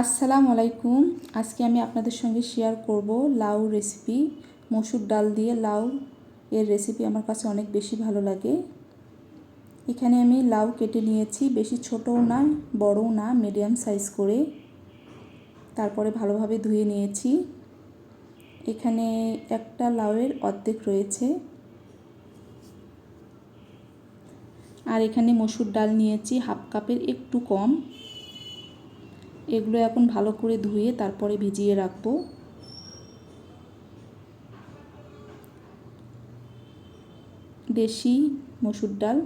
আসসালামু আলাইকুম। আজকে আমি আপনাদের সঙ্গে শেয়ার করব লাউ রেসিপি মসুর ডাল দিয়ে লাউ এর রেসিপি আমার কাছে অনেক বেশি ভালো লাগে। এখানে আমি লাউ কেটে নিয়েছি, বেশি ছোটও না, বড়ও না মিডিয়াম সাইজ করে। তারপরে ভালোভাবে ধুয়ে নিয়েছি। এখানে একটা লাউয়ের অর্ধেক রয়েছে। আর এখানে মসুর ডাল নিয়েছি, হাফ কাপের একটু কম। এগুলো এখন ভালো করে ধুয়ে তারপরে ভিজিয়ে রাখব। দেশি মসুর ডাল,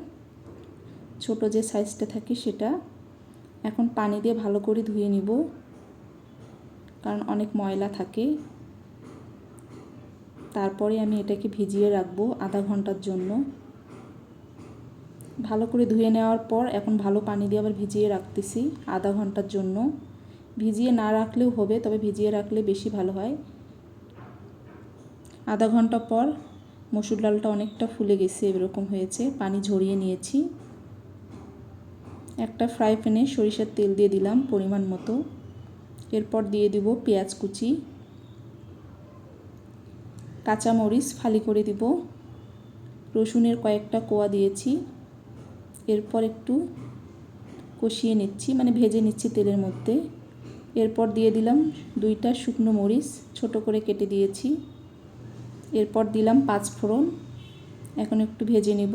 ছোট যে সাইজটা থাকে সেটা এখন পানি দিয়ে ভালো করে ধুয়ে নিব, কারণ অনেক ময়লা থাকে। তারপরে আমি এটাকে ভিজিয়ে রাখব আধা ঘণ্টার জন্য। ভালো করে ধুয়ে নেওয়ার পর এখন ভালো পানি দিয়ে আবার ভিজিয়ে রাখতেছি আধা ঘণ্টার জন্য। ভিজিয়ে না রাখলেও হবে, তবে ভিজিয়ে রাখলে বেশি ভালো হয়। আধা ঘণ্টা পর মসুর ডালটা অনেকটা ফুলে গেছে, এরকম হয়েছে। পানি ঝরিয়ে নিয়েছি। একটা ফ্রাই প্যানে সরিষার তেল দিয়ে দিলাম পরিমাণ মতো। এরপর দিয়ে দিব পেঁয়াজ কুচি। কাঁচামরিচ ফালি করে দিব। রসুনের কয়েকটা কোয়া দিয়েছি। এরপর একটু কষিয়ে নিচ্ছি মানে ভেজে নিচ্ছি তেলের মধ্যে। এরপর দিয়ে দিলাম দুইটা শুকনো মরিচ, ছোট করে কেটে দিয়েছি। এরপর দিলাম পাঁচ ফোড়ন। এখন একটু ভেজে নিব।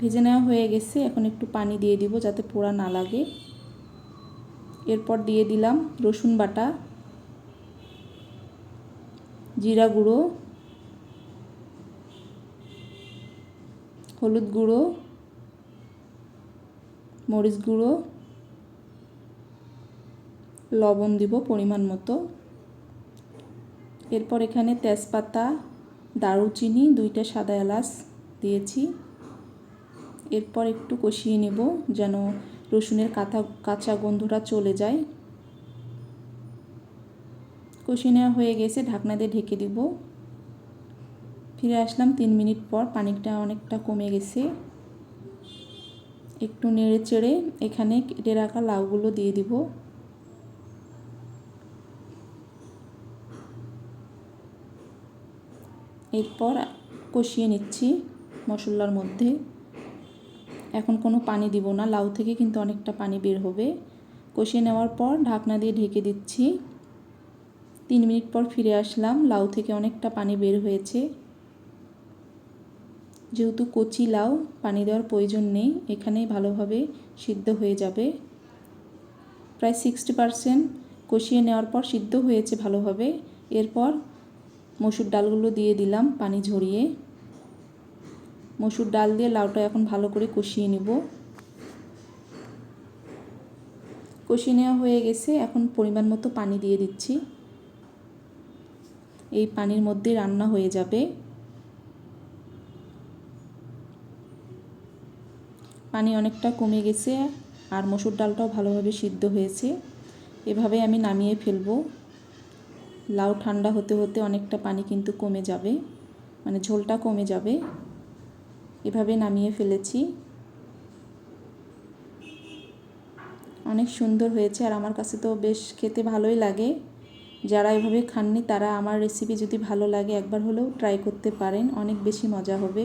ভেজে নেওয়া হয়ে গেছে, এখন একটু পানি দিয়ে দিব যাতে পোড়া না লাগে। এরপর দিয়ে দিলাম রসুন বাটা, জিরা গুঁড়ো, হলুদ গুঁড়ো মরিচ গুঁড়ো, লবণ দিব পরিমাণ মতো। এরপর এখানে তেজপাতা, দারুচিনি, দুইটা সাদা এলাচ দিয়েছি। এরপর একটু কষিয়ে নেব যেন রসুনের কাঁথা, কাঁচা গন্ধটা চলে যায়। কষিয়ে নেওয়া হয়ে গেছে, ঢাকনা দিয়ে ঢেকে দিব। ফিরে আসলাম তিন মিনিট পর, পানিটা অনেকটা কমে গেছে। একটু নেড়ে চেড়ে এখানে কেটে রাখা লাউগুলো দিয়ে দিব। এরপর কষিয়ে নিচ্ছি মশলার মধ্যে। এখন কোনো পানি দিব না, লাউ থেকে কিন্তু অনেকটা পানি বের হবে। কষিয়ে নেওয়ার পর ঢাকনা দিয়ে ঢেকে দিচ্ছি। তিন মিনিট পর ফিরে আসলাম, লাউ থেকে অনেকটা পানি বের হয়েছে। যেহেতু কচি লাউ, পানি দেওয়ার প্রয়োজন নেই, এখানেই ভালোভাবে সিদ্ধ হয়ে যাবে। প্রায় সিক্সটি পারসেন্ট কষিয়ে নেওয়ার পর সিদ্ধ হয়েছে ভালোভাবে। এরপর মসুর ডালগুলো দিয়ে দিলাম পানি ঝরিয়ে। মসুর ডাল দিয়ে লাউটা এখন ভালো করে কষিয়ে নেব। কষিয়ে নেওয়া হয়ে গেছে, এখন পরিমাণ মতো পানি দিয়ে দিচ্ছি। এই পানির মধ্যে রান্না হয়ে যাবে। পানি অনেকটা কমে গেছে আর মসুর ডালটাও ভালোভাবে সিদ্ধ হয়েছে। এভাবে আমি নামিয়ে ফেলব। লাউ ঠান্ডা হতে হতে অনেকটা পানি কিন্তু কমে যাবে মানে ঝোলটা কমে যাবে। এভাবে নামিয়ে ফেলেছি। অনেক সুন্দর হয়েছে আর আমার কাছে তো বেশ খেতে ভালোই লাগে। যারা এভাবে খাননি তারা আমার রেসিপি যদি ভালো লাগে একবার হলেও ট্রাই করতে পারেন, অনেক বেশি মজা হবে।